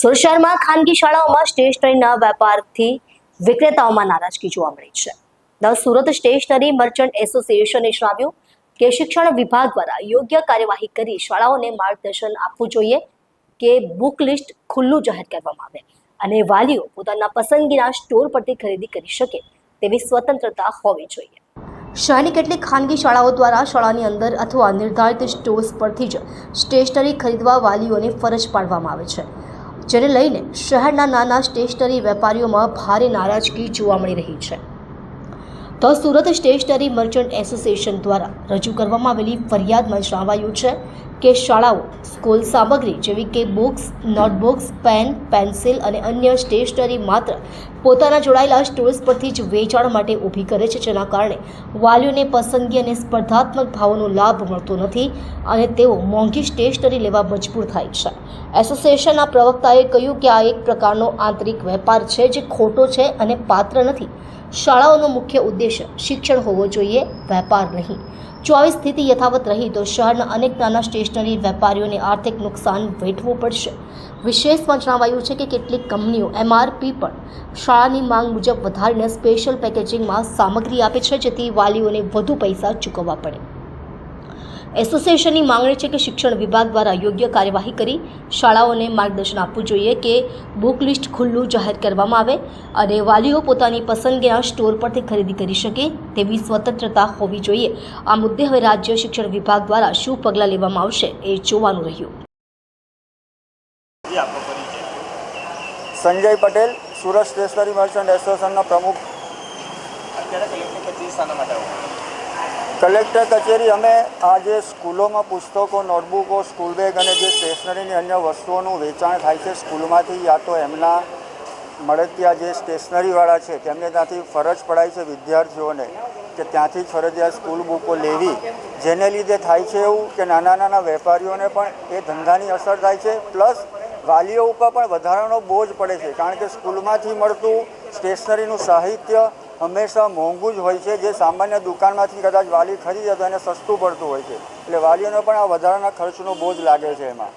સુરત શહેરમાં ખાનગી શાળાઓમાં સ્ટેશનરીના વેપારથી વિક્રેતાઓમાં નારાજગી જોવા મળી છે. ધ સુરત સ્ટેશનરી મર્ચન્ટ એસોસિએશને જણાવ્યું કે શિક્ષણ વિભાગ દ્વારા યોગ્ય કાર્યવાહી કરી શાળાઓને માર્ગદર્શન આપવું જોઈએ કે બુક લિસ્ટ ખુલ્લું જાહેર કરવામાં આવે અને વાલીઓ પોતાના પસંદગીના સ્ટોર પરથી ખરીદી કરી શકે તેવી સ્વતંત્રતા હોવી જોઈએ. શહેરની કેટલીક ખાનગી શાળાઓ દ્વારા શાળાની અંદર અથવા નિર્ધારિત સ્ટોર્સ પરથી જ સ્ટેશનરી ખરીદવા વાલીઓને ફરજ પાડવામાં આવે છે. જેને લઈને શહેરના નાના સ્ટેશનરી વેપારીઓમાં ભારે નારાજગી જોવા મળી રહી છે. તો સુરત સ્ટેશનરી મર્ચન્ટ એસોસિએશન દ્વારા રજૂ કરવામાં આવેલી ફરિયાદમાં જણાવાયું છે કે શાળાઓ, સ્કૂલ સામગ્રી જેવી કે બુક્સ, નોટબુક્સ, પેન, પેન્સિલ અને અન્ય સ્ટેશનરી માત્ર પોતાના જોડાયેલા સ્ટોર્સ પરથી જ વેચાણ માટે ઊભી કરે છે, જેના કારણે વાલીઓને પસંદગી અને સ્પર્ધાત્મક ભાવોનો લાભ મળતો નથી અને તેઓ મોંઘી સ્ટેશનરી લેવા મજબૂર થાય છે. એસોસિએશનના પ્રવક્તાએ કહ્યું કે આ એક પ્રકારનો આંતરિક વેપાર છે જે ખોટો છે અને પાત્ર નથી. શાળાઓનો મુખ્ય ઉદ્દેશ્ય શિક્ષણ હોવો જોઈએ, વેપાર નહીં. આવી સ્થિતિ યથાવત રહી તો શહેરના અનેક નાના સ્ટેશનરી વેપારીઓને આર્થિક નુકસાન વેઠવું પડશે. વિશેષમાં જણાવાયું છે કે કેટલીક કંપનીઓ એમઆરપી પણ શાળાની માંગ મુજબ વધારીને સ્પેશિયલ પેકેજિંગમાં સામગ્રી આપે છે, જેથી વાલીઓને વધુ પૈસા ચૂકવવા પડે. એસોસિએશનની માંગણી છે કે શિક્ષણ વિભાગ દ્વારા યોગ્ય કાર્યવાહી કરી શાળાઓને માર્ગદર્શન આપવું જોઈએ કે બુક લિસ્ટ ખુલ્લું જાહેર કરવામાં આવે અને વાલીઓ પોતાની પસંદગીના સ્ટોર પરથી ખરીદી કરી શકે તેવી સ્વતંત્રતા હોવી જોઈએ. આ મુદ્દે હવે રાજ્ય શિક્ષણ વિભાગ દ્વારા શું પગલાં લેવામાં આવશે એ જોવાનું રહ્યું. સંજય પટેલ સુરત સ્ટેશનરી મર્ચન્ટ એસોસિએશનના પ્રમુખ. અત્યારે કલેક્ટર કચેરી શાના માટે કલેક્ટર કચેરી અમે આજે સ્કૂલોમાં પુસ્તકો, નોટબુકો, સ્કૂલ બેગ અને જે સ્ટેશનરીની અન્ય વસ્તુઓનું વેચાણ થાય છે સ્કૂલમાંથી, યા તો એમના મળતિયા જે સ્ટેશનરીવાળા છે, તેમને ત્યાંથી ફરજ પડાય છે વિદ્યાર્થીઓને કે ત્યાંથી જ ફરજિયાત સ્કૂલ બુકો લેવી. જેને લીધે થાય છે એવું કે નાના નાના વેપારીઓને પણ એ ધંધાની અસર થાય છે. પ્લસ વાલીઓ ઉપર પણ વધારાનો બોજ પડે છે. કારણ કે સ્કૂલમાંથી મળતું સ્ટેશનરીનું સાહિત્ય હંમેશા મોંઘું જ હોય છે. જે સામાન્ય દુકાનમાંથી કદાચ વાલી ખરીદે તો એને સસ્તું પડતું હોય છે. એટલે વાલીઓને પણ આ વધારાના ખર્ચનો બોજ લાગે છે એમાં.